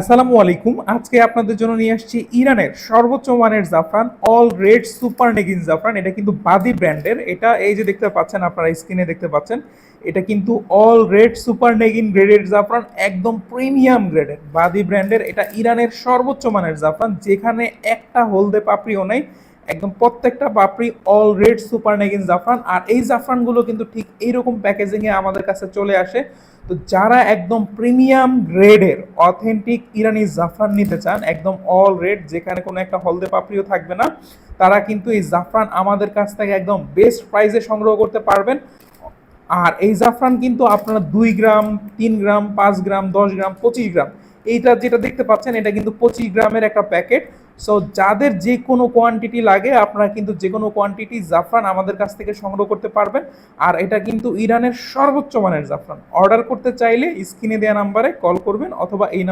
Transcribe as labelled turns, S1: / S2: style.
S1: আসসালামু আলাইকুম। আজকে আপনাদের জন্য নিয়ে আসছি ইরানের সর্বোচ্চ মানের জাফরান অল রেড সুপার নেগিন জাফরান। এটা কিন্তু বাদি ব্র্যান্ডের। এটা এই যে দেখতে পাচ্ছেন আপনারা স্ক্রিনে দেখতে পাচ্ছেন, এটা কিন্তু অল রেড সুপার নেগিন গ্রেডের জাফরান, একদম প্রিমিয়াম গ্রেডের বাদি ব্র্যান্ডের। এটা ইরানের সর্বোচ্চ মানের জাফরান, যেখানে একটা হলদে পাপড়িও নেই একদম প্রত্যেকটা পাপড়ি অল রেড সুপার নেগিন জাফরান। আর এই জাফরানগুলো কিন্তু ঠিক এইরকম প্যাকেজিংয়ে আমাদের কাছে চলে আসে। তো যারা একদম প্রিমিয়াম গ্রেডের অথেন্টিক ইরানি জাফরান নিতে চান, একদম অল রেড যেখানে কোনো একটা হলদে পাপড়িও থাকবে না, তারা কিন্তু এই জাফরান আমাদের কাছ থেকে একদম বেস্ট প্রাইসে সংগ্রহ করতে পারবেন। আর এই জাফরান কিন্তু আপনারা দুই গ্রাম, তিন গ্রাম, পাঁচ গ্রাম, দশ গ্রাম, পঁচিশ গ্রাম, এইটা যেটা দেখতে পাচ্ছেন, এটা কিন্তু পঁচিশ গ্রামের একটা প্যাকেট। সো যাদের যে কোনো কোয়ান্টিটি লাগে, আপনারা কিন্তু যে কোনো কোয়ান্টিটি জাফরান আমাদের কাছ থেকে সংগ্রহ করতে পারবেন। আর এটা কিন্তু ইরানের সর্বোচ্চ মানের জাফরান। অর্ডার করতে চাইলে স্ক্রিনে দেওয়া নাম্বারে কল করবেন অথবা এই